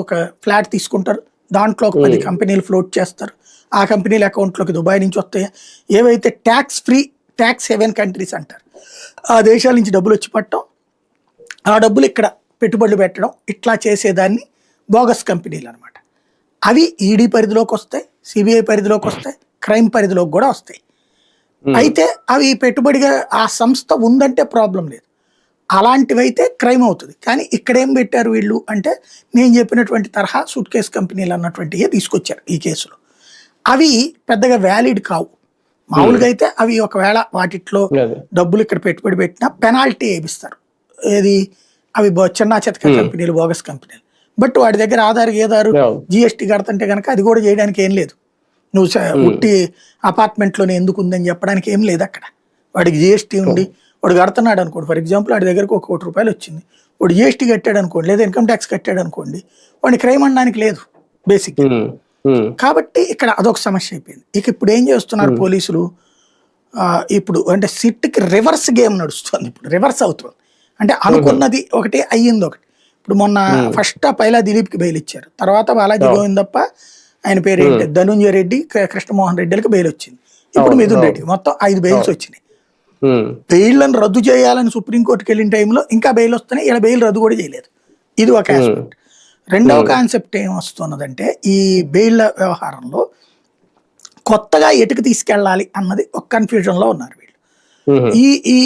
ఒక ఫ్లాట్ తీసుకుంటారు. దాంట్లో ఒక పది కంపెనీలు ఫ్లోట్ చేస్తారు. ఆ కంపెనీల అకౌంట్లోకి దుబాయ్ నుంచి వస్తాయి. ఏవైతే tax free tax haven countries అంటారు ఆ దేశాల నుంచి డబ్బులు వచ్చి పట్టడం ఆ డబ్బులు ఇక్కడ పెట్టుబడులు పెట్టడం ఇట్లా చేసేదాన్ని బోగస్ కంపెనీలు అనమాట అవి ఈడీ పరిధిలోకి వస్తాయి సిబిఐ పరిధిలోకి వస్తాయి క్రైమ్ పరిధిలోకి కూడా వస్తాయి. అయితే అవి పెట్టుబడిగా ఆ సంస్థ ఉందంటే ప్రాబ్లం లేదు. అలాంటివైతే క్రైమ్ అవుతుంది కానీ ఇక్కడ ఏం పెట్టారు వీళ్ళు అంటే నేను చెప్పినటువంటి తరహా సూట్ కేస్ కంపెనీలు అన్నటువంటివి తీసుకొచ్చారు ఈ కేసులో. అవి పెద్దగా వ్యాలిడ్ కావు. మామూలుగా అయితే అవి ఒకవేళ వాటిట్లో డబ్బులు ఇక్కడ పెట్టుబడి పెట్టినా పెనాల్టీ వేపిస్తారు. ఏది? అవి చిన్న చితక కంపెనీలు బోగస్ కంపెనీలు. బట్ వాడి దగ్గర ఆధార్ ఏదారు. జిఎస్టీ కడతంటే కనుక అది కూడా చేయడానికి ఏం లేదు. నువ్వు ఉట్టి అపార్ట్మెంట్లోనే ఎందుకు ఉందని చెప్పడానికి ఏం లేదు అక్కడ. వాడికి జిఎస్టీ ఉండి వాడు కడుతున్నాడు అనుకోండి. ఫర్ ఎగ్జాంపుల్ వాడి దగ్గరకు ఒక కోటి రూపాయలు వచ్చింది. వాడు జిఎస్టీ కట్టాడు అనుకోండి లేదా ఇన్కమ్ ట్యాక్స్ కట్టాడు అనుకోండి వాడిని క్రైమ్ అనడానికి లేదు బేసిక్ ఉమ్, ఉమ్, కాబట్టి ఇక్కడ అదొక సమస్య అయిపోయింది. ఇక ఇప్పుడు ఏం చేస్తున్నారు పోలీసులు? ఆ, ఇప్పుడు అంటే సిట్కి రివర్స్ గేమ్ నడుస్తుంది ఇప్పుడు. రివర్స్ అవుతుంది. అంటే అనుకున్నది ఒకటి అయ్యింది ఒకటి. ఇప్పుడు మొన్న ఫస్ట్ ఆ పైలా దిలీప్కి బెయిల్ ఇచ్చారు. తర్వాత బాలాజీ గోవిందప్ప ఆయన పేరు ఏంటి ధనుంజయ రెడ్డి కృష్ణమోహన్ రెడ్డిలకి బెయిల్ వచ్చింది. ఇప్పుడు మిథున్ రెడ్డి మొత్తం ఐదు బెయిల్స్ వచ్చినాయి. బెయిల్లను రద్దు చేయాలని సుప్రీంకోర్టుకి వెళ్ళిన టైంలో ఇంకా బెయిల్ వస్తున్నాయి. ఇలా బెయిల్ రద్దు కూడా చేయలేదు. ఇది ఒక ఆస్పెక్ట్ రెండవ కాన్సెప్ట్ ఏం వస్తున్నదంటే ఈ బెయిల్ వ్యవహారంలో కొత్తగా ఎటుకు తీసుకెళ్ళాలి అన్నది ఒక కన్ఫ్యూజన్లో ఉన్నారు వీళ్ళు. ఈ ఈ